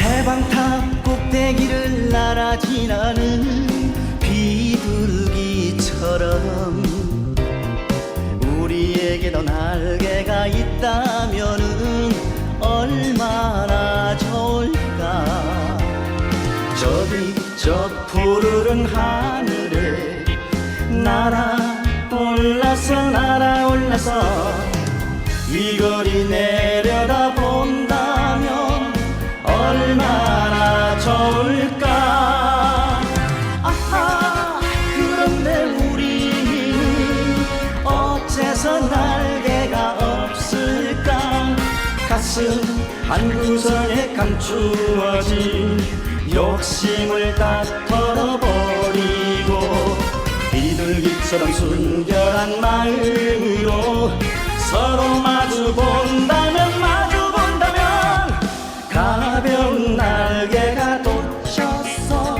해방탑 꼭대기를 날아 지나는 비둘기처럼 있다면은 얼마나 좋을까? 저기 저 푸르른 하늘에 날아 올라서 날아 올라서 이 거리 내려다 본 가슴 한 구석에 감추어진 욕심을 다 털어버리고 비둘기처럼 순결한 마음으로 서로 마주 본다면 마주 본다면 가벼운 날개가 돋쳤어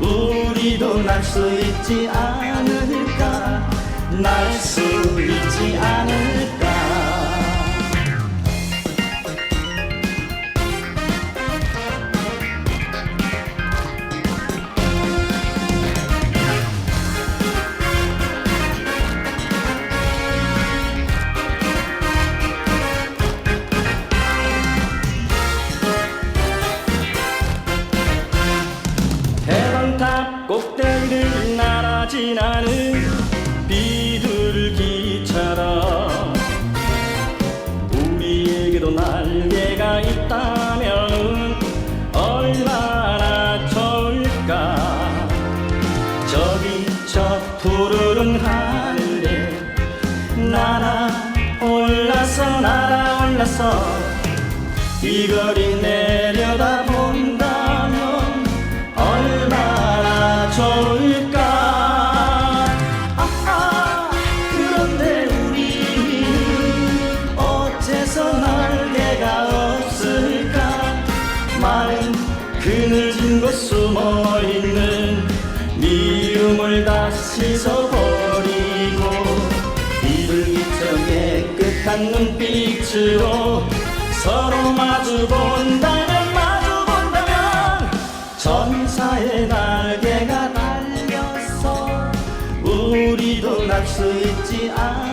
우리도 날 수 있지 않을까 날 수 있지 않을까 올라서 이 거리 내려다 본다면 얼마나 좋을까? 아하 그런데 우리는 어째서 날개가 없을까? 마른 그늘진 곳 숨어있는 미움을 다 씻어버 깨끗한 눈빛으로 서로 마주 본다면 마주 본다면 천사의 날개가 달렸어 우리도 날 수 있지 않을